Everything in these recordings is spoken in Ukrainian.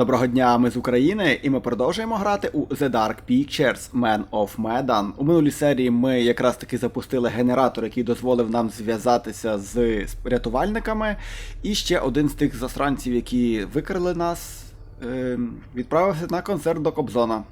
Доброго дня, ми з України, і ми продовжуємо грати у The Dark Pictures Man of Medan. У минулій серії ми якраз таки запустили генератор, який дозволив нам зв'язатися з рятувальниками. І ще один з тих засранців, які викрили нас, ем, відправився на концерт до Кобзона.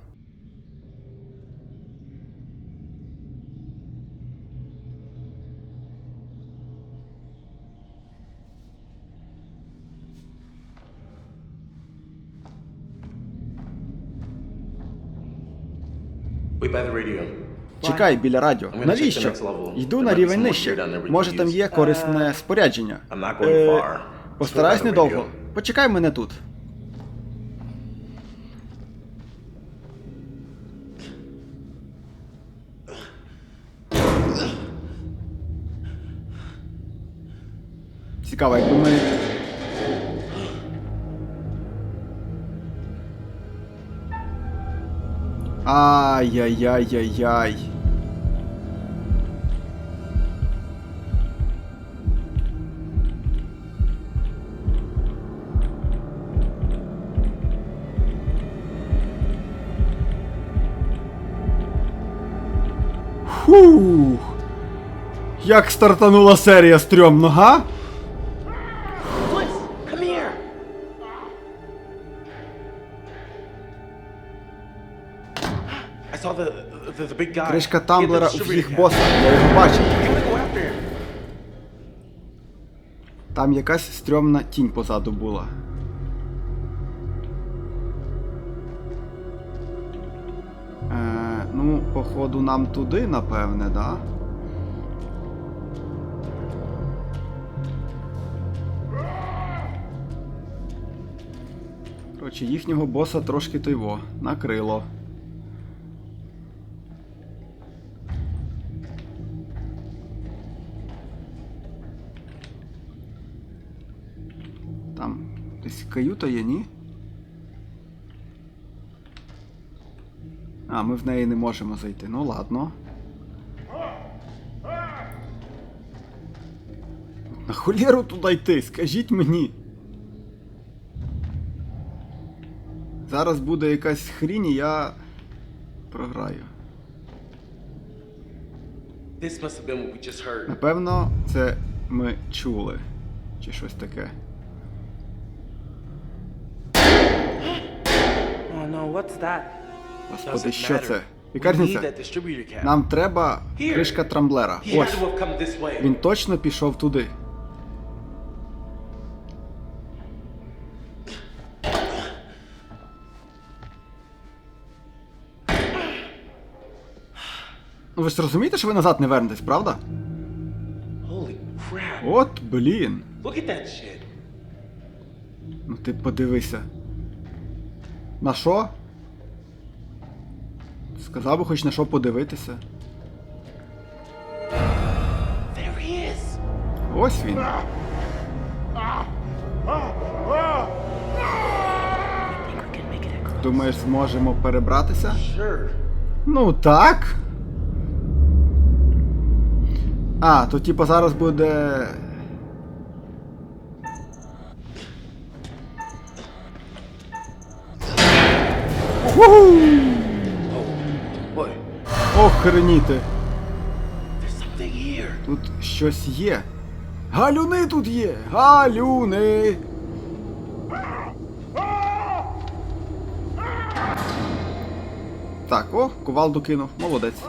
Чекай біля радіо. Навіщо? Йду на рівень нижче. Може там є корисне спорядження. Е. Постараюсь недовго. Почекай мене тут. Цікаво, якби ми. Ай-яй-яй-яй-яй. Фух. Як стартанула серія стрьомно, га? Кришка тамблера в distributor їх cap. Я його бачив. Там якась стрьомна тінь позаду була. Е, ну, походу, нам туди, напевне, да? Коротше, їхнього боса трошки тойво. Накрило. Каюта є, ні? А, ми в неї не можемо зайти. Ну ладно. На холєру туди йти, скажіть мені. Зараз буде якась хрінь і я програю. Напевно, це ми чули. Чи щось таке. No, what's that? Господи, Doesn't що matter. це? Яка We need різниця? that distributor cap. Нам треба Here. кришка трамблера. He Ось. to have come this way. Він точно пішов туди. Ну ви ж розумієте, що ви назад не вернетесь, правда? Holy crap. От, блін. Look at that shit. Ну ти подивися. На що? Сказав би хоч на що подивитися. There he is. Ось він. Думаєш, зможемо перебратися? Sure. Ну так. А, то типа зараз буде. What? Охреніти. Тут щось є. Галюни тут є! Галюни! Так, о, кувалду кинув, молодець.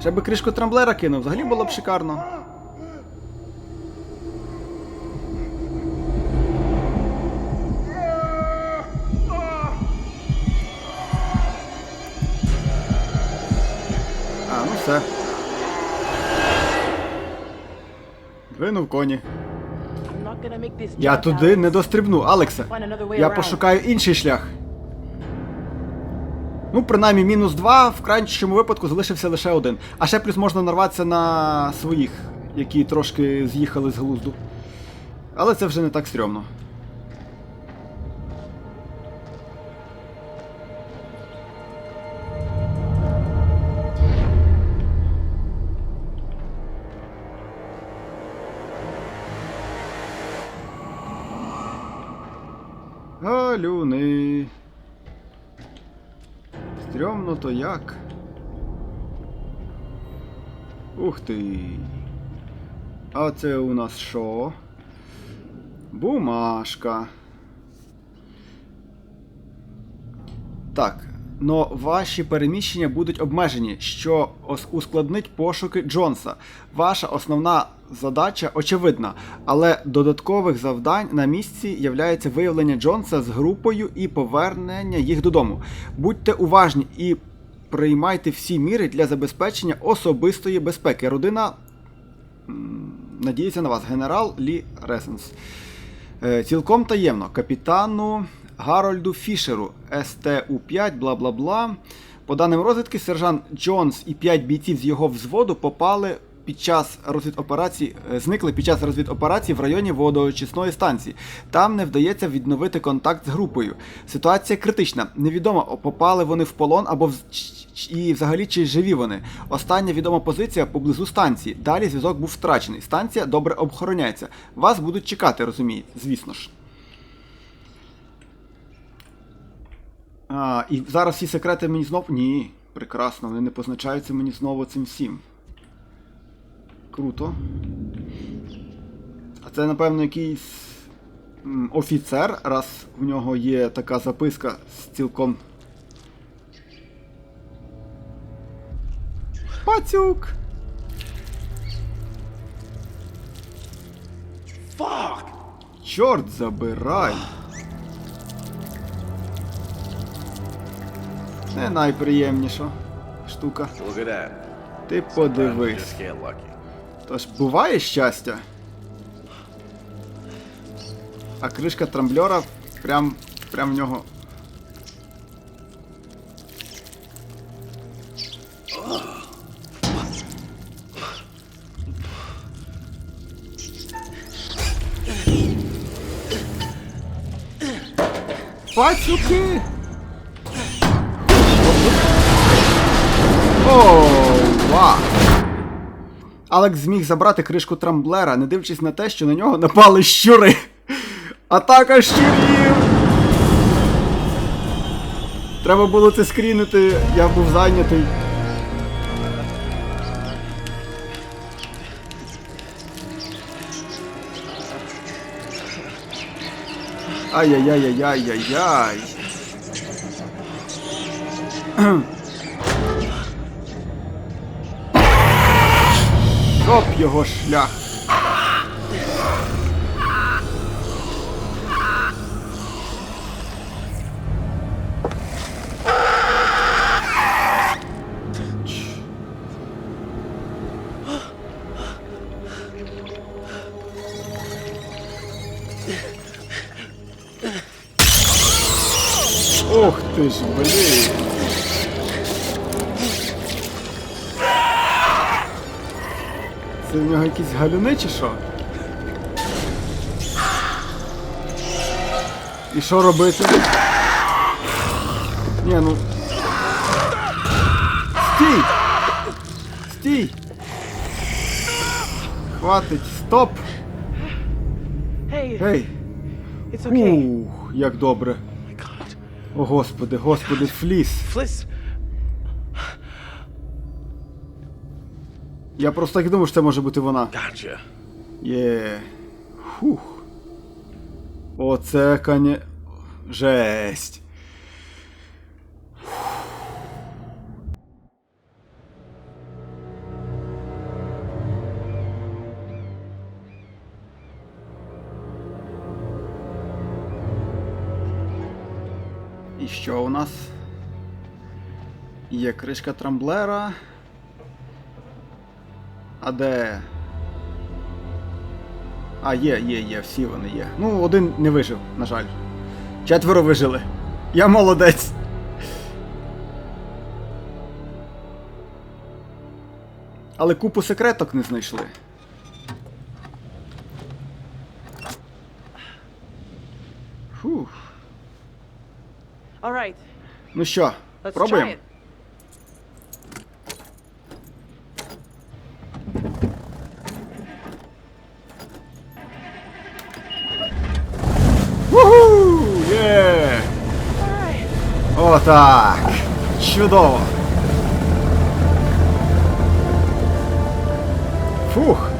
Ще би кришку трамблера кинув, взагалі було б шикарно. Двинув коні. Я туди не дострибну, Алексе. Я пошукаю інший шлях. Ну, принаймні, мінус два, в крайньому випадку залишився лише один. А ще плюс можна нарватися на своїх, які трошки з'їхали з глузду. Але це вже не так стрьомно. Галюни. Стрьомно то як. Ух ти. А це у нас що? Бумажка. Так. Но ваші переміщення будуть обмежені, що ускладнить пошуки Джонса. Ваша основна задача очевидна, але додаткових завдань на місці являється виявлення Джонса з групою і повернення їх додому. Будьте уважні і приймайте всі міри для забезпечення особистої безпеки. Родина надіється на вас, генерал Лі Ресенс. Е, Цілком таємно капітану Гарольду Фішеру СТУ-5, бла бла бла. По даним розвідки, сержант Джонс і 5 бійців з його взводу попали під час розвідоперації, е, зникли під час розвідоперації в районі водоочисної станції. Там не вдається відновити контакт з групою. Ситуація критична. Невідомо, попали вони в полон або в... і взагалі чи живі вони. Остання відома позиція поблизу станції. Далі зв'язок був втрачений. Станція добре обохороняється. Вас будуть чекати, розумієте, звісно ж. А, і зараз всі секрети мені знов. Ні, прекрасно, вони не позначаються мені знову цим всім. Круто. А це, напевно, якийсь офіцер, раз в нього є така записка з цілком. Пацюк! Fuck! Чорт забирай! Не найприємніша штука. Ти подивись. Тож буває щастя. А кришка трамблера прям, прям в нього. Пацюки! Оу, ва! Алекс зміг забрати кришку трамблера, не дивлячись на те, що на нього напали щури. Атака щурів! Треба було це скрінити, я був зайнятий. Ай-яй-яй-яй-яй-яй. Оп його шлях. Ох ти ж, блін. Це в нього якісь галюни чи що? І що робити? Ні, ну. Стій! Стій! Хватить, стоп! Гей! Ух, як добре. О господи, господи, фліс. Я просто так і думав, що це може бути вона. Gotcha. Є. Фух. Оце коні. Жесть. І що у нас? Є кришка трамблера. А де? А, є, є, є, всі вони є. Ну, один не вижив, на жаль. Четверо вижили. Я молодець. Але купу секреток не знайшли. Фух. Ну що, пробуємо? try it. Уху! Є! Отак. Чудово. Фух.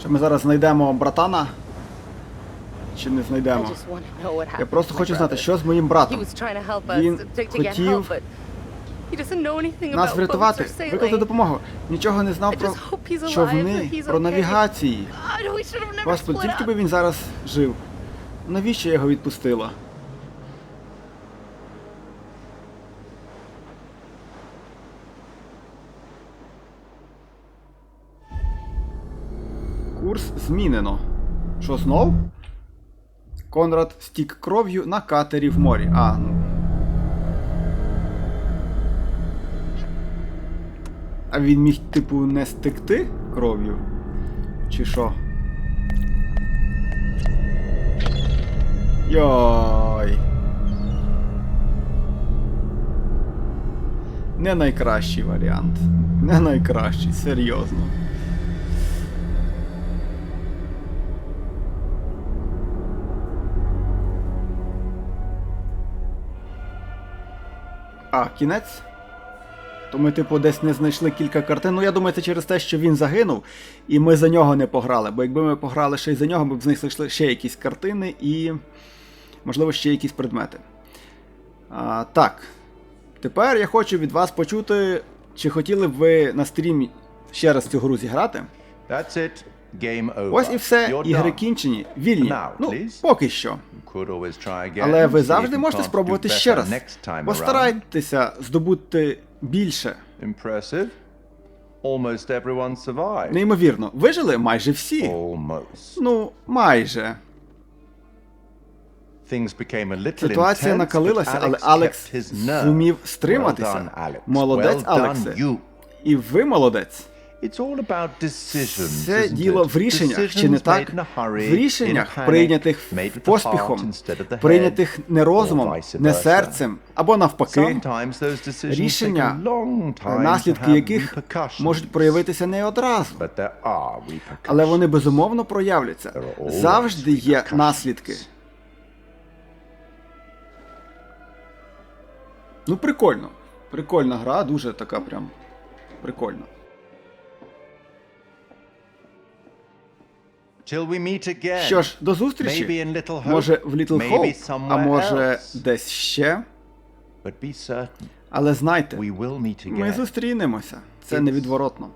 Що ми зараз знайдемо братана? Чи не знайдемо? Я просто хочу знати, що з моїм братом. Він хотів Нас врятувати, викликати допомогу. Нічого не знав про човни, про навігації. Господи, тільки би він зараз жив. Навіщо я його відпустила? Курс змінено. Що знов? Конрад стік кров'ю на катері в морі. А, ну. А він міг, типу, не стекти кров'ю? Чи що? Йой. Не найкращий варіант. Не найкращий, серйозно. А, кінець? То ми, типу, десь не знайшли кілька картин. Ну, я думаю, це через те, що він загинув, і ми за нього не пограли. Бо якби ми пограли ще й за нього, ми б знайшли ще якісь картини і, можливо, ще якісь предмети. А, так. Тепер я хочу від вас почути, чи хотіли б ви на стрімі ще раз цю гру зіграти. That's it. Ось і все, ігри кінчені, вільні. Ну, поки що. Але ви завжди можете спробувати ще раз. Постарайтеся здобути більше. Неймовірно, вижили майже всі. Ну, майже. Ситуація накалилася, але Алекс зумів стриматися. Молодець, Алексе. І ви молодець. Це діло в рішеннях, чи не так? В рішеннях, прийнятих поспіхом, прийнятих не розумом, не серцем, або навпаки. Рішення, наслідки яких можуть проявитися не одразу. Але вони безумовно проявляться. Завжди є наслідки. Ну, прикольно. Прикольна гра, дуже така прям. Прикольна. Що ж, до зустрічі. in Little Hope. Може, в Little Maybe Hope, а може десь ще. But be certain, Але знайте, we will meet ми зустрінемося. Це невідворотно.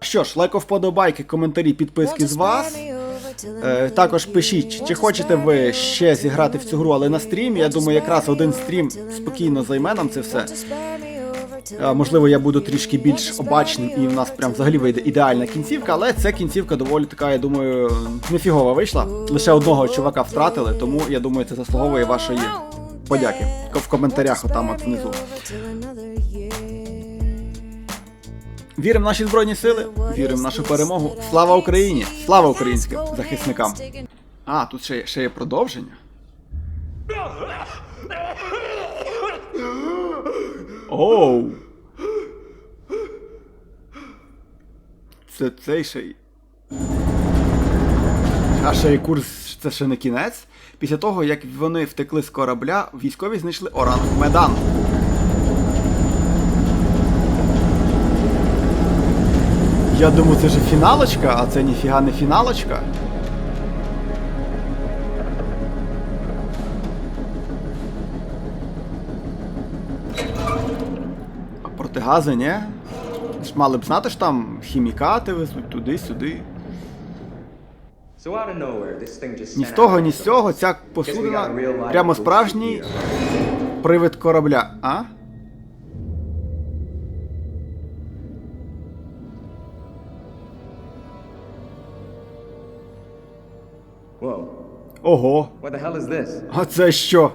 Що ж, лайко вподобайки, коментарі, підписки з вас. Е, також пишіть, чи хочете ви ще зіграти в цю гру, але на стрімі. Я думаю, якраз один стрім спокійно займе нам це все. Можливо, я буду трішки більш обачним і в нас прям взагалі вийде ідеальна кінцівка, але ця кінцівка доволі така, я думаю, нефігова вийшла. Лише одного чувака втратили, тому я думаю, це заслуговує вашої подяки. В коментарях отам от внизу. Віримо в наші збройні сили, віримо в нашу перемогу. Слава Україні! Слава українським захисникам! А, тут ще, ще є продовження. Оу! Це цей ще й. А ще й курс, це ще не кінець. Після того, як вони втекли з корабля, військові знайшли Оранг Медан. Я думаю, це ж фіналочка, а це ніфіга не фіналочка. Протигази, ні? Мали б знати, що там хімікати везуть туди-сюди. Ні з того, ні з цього ця посудина прямо справжній привид корабля. А? Ого. А це що?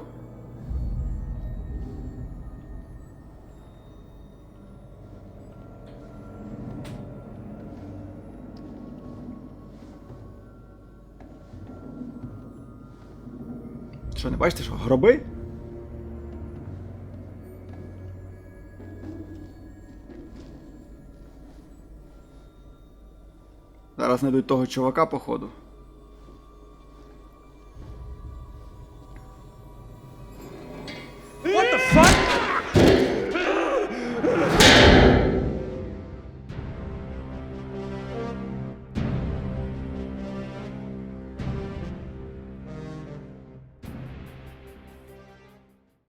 Що, не бачите, що? Гроби? Зараз знайдуть того чувака, походу.